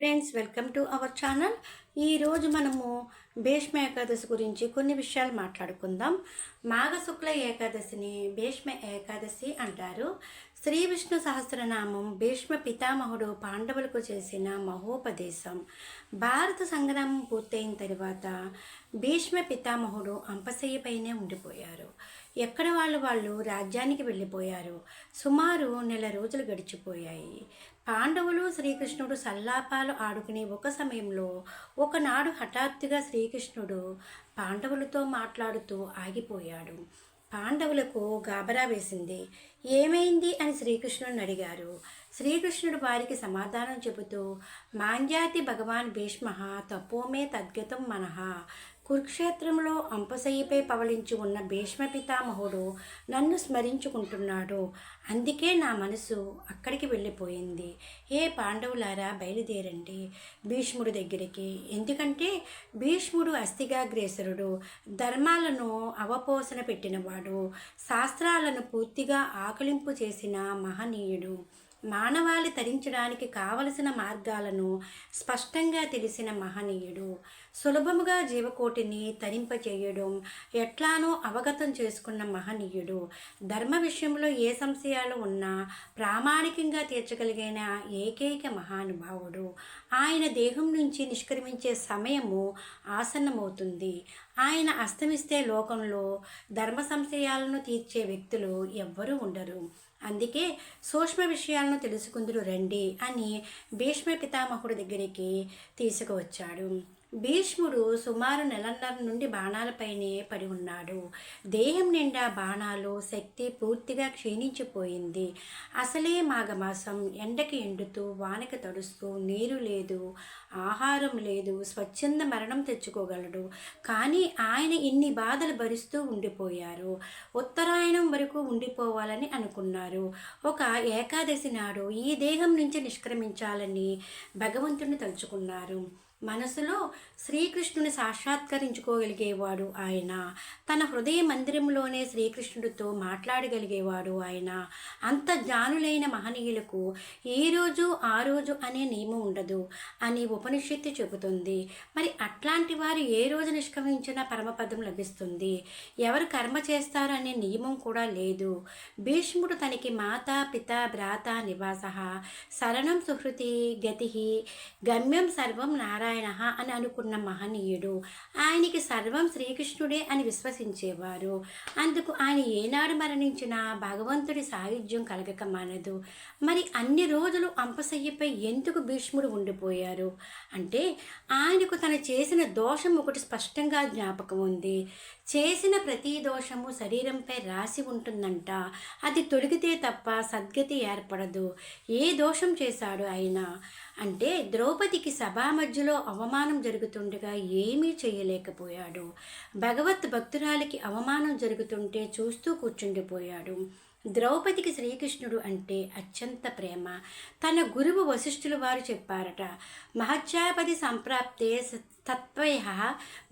Friends welcome to our channel. ఈరోజు మనము భీష్మ ఏకాదశి గురించి కొన్ని విషయాలు మాట్లాడుకుందాం. మాఘ శుక్ల ఏకాదశిని భీష్మ ఏకాదశి అంటారు. శ్రీ విష్ణు సహస్రనామం భీష్మ పితామహుడు పాండవులకు చేసిన మహోపదేశం. భారత సంగ్రామం పూర్తయిన తర్వాత భీష్మ పితామహుడు అంపశయ్యపైనే ఉండిపోయారు. ఎక్కడ వాళ్ళు వాళ్ళు రాజ్యానికి వెళ్ళిపోయారు. సుమారు నెల రోజులు గడిచిపోయాయి. పాండవులు శ్రీకృష్ణుడు సల్లాపాలు ఆడుకునే ఒక సమయంలో ఒకనాడు హఠాత్తుగా శ్రీకృష్ణుడు పాండవులతో మాట్లాడుతూ ఆగిపోయాడు. పాండవులకు గాబరా వేసింది. ఏమైంది అని శ్రీకృష్ణుడిని అడిగారు. శ్రీకృష్ణుడు వారికి సమాధానం చెబుతూ మాంద్యాతి భగవాన్ భీష్మ తపోమే తద్గతం మనః. కురుక్షేత్రంలో అంపశయ్యపై పవళించి ఉన్న భీష్మ పితామహుడు నన్ను స్మరించుకుంటున్నాడు. అందుకే నా మనసు అక్కడికి వెళ్ళిపోయింది. ఏ పాండవులారా బయలుదేరండి. భీష్ముడి దగ్గరికి. ఎందుకంటే భీష్ముడు అస్థిగాగ్రేసరుడు. ధర్మాలను అవపోసన పెట్టినవాడు. శాస్త్రాలను పూర్తిగా ఆకలింపు చేసిన మహనీయుడు. మానవాళి తరించడానికి కావలసిన మార్గాలను స్పష్టంగా తెలిసిన మహనీయుడు. సులభముగా జీవకోటిని తరింపచేయడం ఎట్లానో అవగతం చేసుకున్న మహనీయుడు. ధర్మ విషయంలో ఏ సంశయాలు ఉన్నా ప్రామాణికంగా తీర్చగలిగిన ఏకైక మహానుభావుడు. ఆయన దేహం నుంచి నిష్క్రమించే సమయము ఆసన్నమవుతుంది. ఆయన అస్తమిస్తే లోకంలో ధర్మ సంశయాలను తీర్చే వ్యక్తులు ఎవ్వరూ ఉండరు. అందుకే సూక్ష్మ విషయాలను తెలుసుకుందురు రండి అని భీష్మ పితామహుడి దగ్గరికి తీసుకువచ్చాడు. భీష్ముడు సుమారు నెలన్నర నుండి బాణాలపైనే పడి ఉన్నాడు. దేహం నిండా బాణాలు శక్తి పూర్తిగా క్షీణించిపోయింది. అసలే మాఘమాసం. ఎండకి ఎండుతూ వానకి తడుస్తూ నీరు లేదు ఆహారం లేదు స్వచ్ఛంద మరణం తెచ్చుకోగలడు. కానీ ఆయన ఇన్ని బాధలు భరిస్తూ ఉండిపోయారు. ఉత్తరాయణం వరకు ఉండిపోవాలని అనుకున్నారు. ఒక ఏకాదశి నాడు ఈ దేహం నుంచి నిష్క్రమించాలని భగవంతుని తలుచుకున్నారు. మనసులో శ్రీకృష్ణుని సాక్షాత్కరించుకోగలిగేవాడు ఆయన. తన హృదయ మందిరంలోనే శ్రీకృష్ణుడితో మాట్లాడగలిగేవాడు ఆయన. అంత జ్ఞానులైన మహనీయులకు ఏ రోజు ఆ రోజు అనే నియమం ఉండదు అని ఉపనిషత్తు చెబుతుంది. మరి అట్లాంటి వారు ఏ రోజు నిష్క్రమించినా పరమపదం లభిస్తుంది. ఎవరు కర్మ చేస్తారు అనే నియమం కూడా లేదు. భీష్ముడు తనకి మాత పిత భ్రాత నివాస శరణం సుహృతి గతి గమ్యం సర్వం నారాయణ అని అనుకున్న మహనీయుడు. ఆయనకి సర్వం శ్రీకృష్ణుడే అని విశ్వసించేవారు. అందుకు ఆయన ఏనాడు మరణించినా భగవంతుడి సాయుధ్యం కలగక మానదు. మరి అన్ని రోజులు అంపశయ్యపై ఎందుకు భీష్ముడు ఉండిపోయారు? అంటే ఆయనకు తన చేసిన దోషం ఒకటి స్పష్టంగా జ్ఞాపకం ఉంది. చేసిన ప్రతి దోషము శరీరంపై రాసి ఉంటుందంట. అది తొడిగితే తప్ప సద్గతి ఏర్పడదు. ఏ దోషం చేశాడు ఆయన అంటే ద్రౌపదికి సభా మధ్యలో అవమానం జరుగుతుండగా ఏమీ చేయలేకపోయాడు. భగవత్ భక్తురాలికి అవమానం జరుగుతుంటే చూస్తూ కూర్చుండిపోయాడు. ద్రౌపదికి శ్రీకృష్ణుడు అంటే అత్యంత ప్రేమ. తన గురువు వశిష్ఠులు వారు చెప్పారట మహత్యాపది సంప్రాప్తే తత్వయ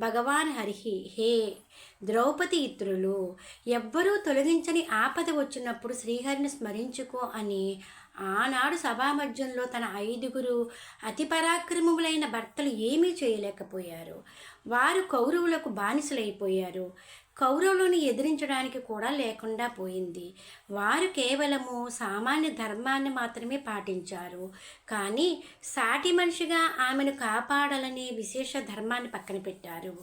భగవాన్ హరిహి హే ద్రౌపది ఇతరులు ఎవ్వరూ తొలగించని ఆపద వచ్చినప్పుడు శ్రీహరిని స్మరించుకో అని ఆనాడు సభామధ్యంలో తన ఐదుగురు అతి పరాక్రమములైన భర్తలు ఏమీ చేయలేకపోయారు. వారు కౌరవులకు బానిసలైపోయారు. కౌరవులను ఎదిరించడానికి కూడా లేకుండా పోయింది. వారు కేవలము సామాన్య ధర్మాన్ని మాత్రమే పాటించారు. కానీ సాటి మనిషిగా ఆమెను కాపాడాలనే విశేష ధర్మాన్ని పక్కన పెట్టారు.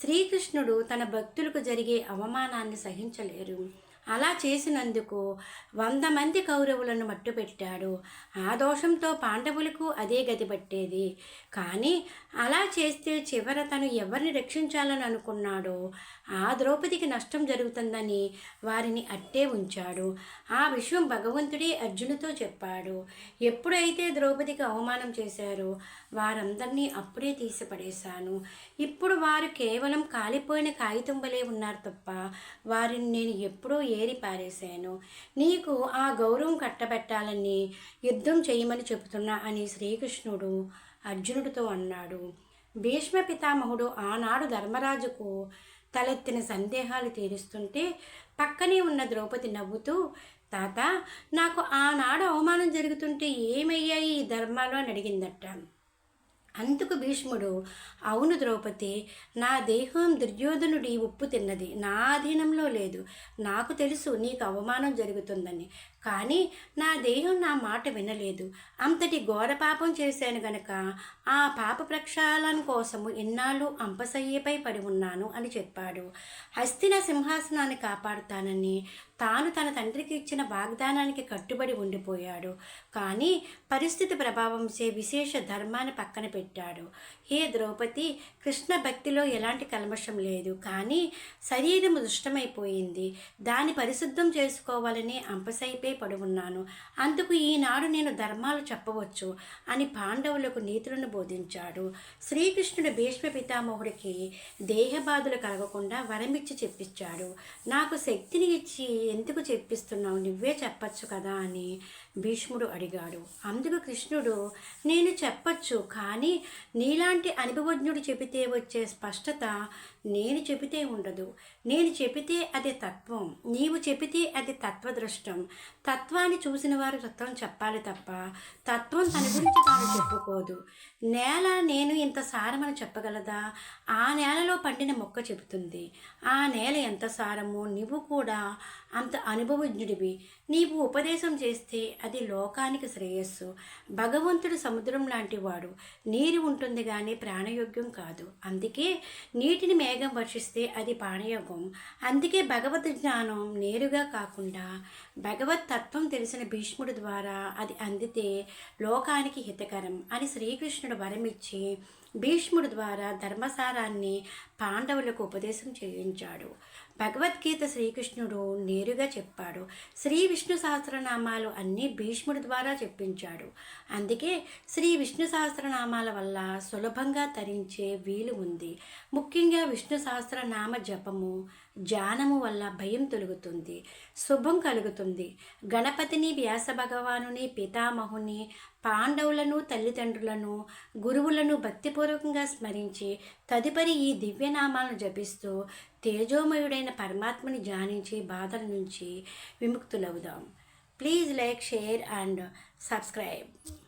శ్రీకృష్ణుడు తన భక్తులకు జరిగే అవమానాన్ని సహించలేరు. అలా చేసినందుకు వంద మంది కౌరవులను మట్టుపెట్టాడు ఆ దోషంతో పాండవులకు అదే గతి పట్టేది. కానీ అలా చేస్తే చివర తను ఎవరిని రక్షించాలని అనుకున్నాడో ఆ ద్రౌపదికి నష్టం జరుగుతుందని వారిని అట్టే ఉంచాడు. ఆ విషయం భగవంతుడే అర్జునుతో చెప్పాడు. ఎప్పుడైతే ద్రౌపదికి అవమానం చేశారో వారందరినీ అప్పుడే తీసిపడేశాను. ఇప్పుడు వారు కేవలం కాలిపోయిన కాగితం వలె ఉన్నారు తప్ప వారిని నేను ఎప్పుడూ ఏరి పారేశాను. నీకు ఆ గౌరవం కట్టబెట్టాలని యుద్ధం చేయమని చెబుతున్నా అని శ్రీకృష్ణుడు అర్జునుడితో అన్నాడు. భీష్మ పితామహుడు ఆనాడు ధర్మరాజుకు తలెత్తిన సందేహాలు తీరుస్తుంటే పక్కనే ఉన్న ద్రౌపది నవ్వుతూ తాత నాకు ఆనాడు అవమానం జరుగుతుంటే ఏమయ్యాయి ఈ ధర్మాలు? అని అడిగిందట. అందుకు భీష్ముడు అవును ద్రౌపది నా దేహం దుర్యోధనుడి ఉప్పు తిన్నది. నా అధీనంలో లేదు. నాకు తెలుసు నీకు అవమానం జరుగుతుందని. కానీ నా దేహం నా మాట వినలేదు. అంతటి ఘోర పాపం చేశాను గనక ఆ పాప ప్రక్షాళన కోసము ఇన్నాళ్ళు అంపసయ్యపై పడి ఉన్నాను అని చెప్పాడు. హస్తిన సింహాసనాన్ని కాపాడుతానని తాను తన తండ్రికి ఇచ్చిన వాగ్దానానికి కట్టుబడి ఉండిపోయాడు. కానీ పరిస్థితి ప్రభావంచే విశేష ధర్మాన్ని పక్కన పెట్టి పెట్టాడు. హే ద్రౌపది కృష్ణ భక్తిలో ఎలాంటి కల్మషం లేదు. కానీ శరీరం దుష్టమైపోయింది. దాన్ని పరిశుద్ధం చేసుకోవాలని అంపసైపే పడి ఉన్నాను అందుకు ఈనాడు నేను ధర్మాలు చెప్పవచ్చు అని పాండవులకు నీతులను బోధించాడు. శ్రీకృష్ణుడు భీష్మ పితామహుడికి దేహబాధలు కలగకుండా వరమిచ్చి చెప్పించాడు నాకు శక్తిని ఇచ్చి ఎందుకు చెప్పిస్తున్నావు? నువ్వే చెప్పచ్చు కదా అని భీష్ముడు అడిగాడు. అందుకు కృష్ణుడు నేను చెప్పచ్చు కానీ నీలాంటి అనుభవజ్ఞుడు చెబితే వచ్చే స్పష్టత నేను చెబితే ఉండదు. నేను చెబితే అది తత్వం. నీవు చెబితే అది తత్వదృష్టం. తత్వాన్ని చూసిన వారు తత్వం చెప్పాలి తప్ప తత్వం తన గురించి తాను చెప్పుకోదు. నేల నేను ఇంత సారమని చెప్పగలదా? ఆ నేలలో పండిన మొక్క చెబుతుంది. ఆ నేల ఎంత సారమో నువ్వు కూడా అంత అనుభవజ్ఞుడివి. నీవు ఉపదేశం చేస్తే అది లోకానికి శ్రేయస్సు. భగవంతుడు సముద్రం లాంటి వాడు. నీరు ఉంటుంది కానీ ప్రాణయోగ్యం కాదు. అందుకే నీటిని మే వేగం వర్షిస్తే అది పాణయోగం అందుకే భగవద్ జ్ఞానం నేరుగా కాకుండా భగవత్ తత్వం తెలిసిన భీష్ముడి ద్వారా అది అందితే లోకానికి హితకరం అని శ్రీకృష్ణుడు వరమిచ్చి భీష్ముడి ద్వారా ధర్మసారాన్ని పాండవులకు ఉపదేశం చేయించాడు. భగవద్గీత శ్రీకృష్ణుడు నేరుగా చెప్పాడు. శ్రీ విష్ణు సహస్రనామాలు అన్నీ భీష్ముడి ద్వారా చెప్పించాడు. అందుకే శ్రీ విష్ణు సహస్రనామాల వల్ల సులభంగా తరించే వీలు ఉంది. ముఖ్యంగా విష్ణు సహస్రనామ జపము ధ్యానము వల్ల భయం తొలుగుతుంది శుభం కలుగుతుంది. గణపతిని వ్యాస భగవానుని పితామహుని పాండవులను తల్లిదండ్రులను గురువులను భక్తిపూర్వకంగా స్మరించి తదుపరి ఈ దివ్యనామాలను జపిస్తూ తేజోమయుడైన పరమాత్మని ధ్యానించి బాధల నుంచి విముక్తులవుదాం. Please like share and subscribe.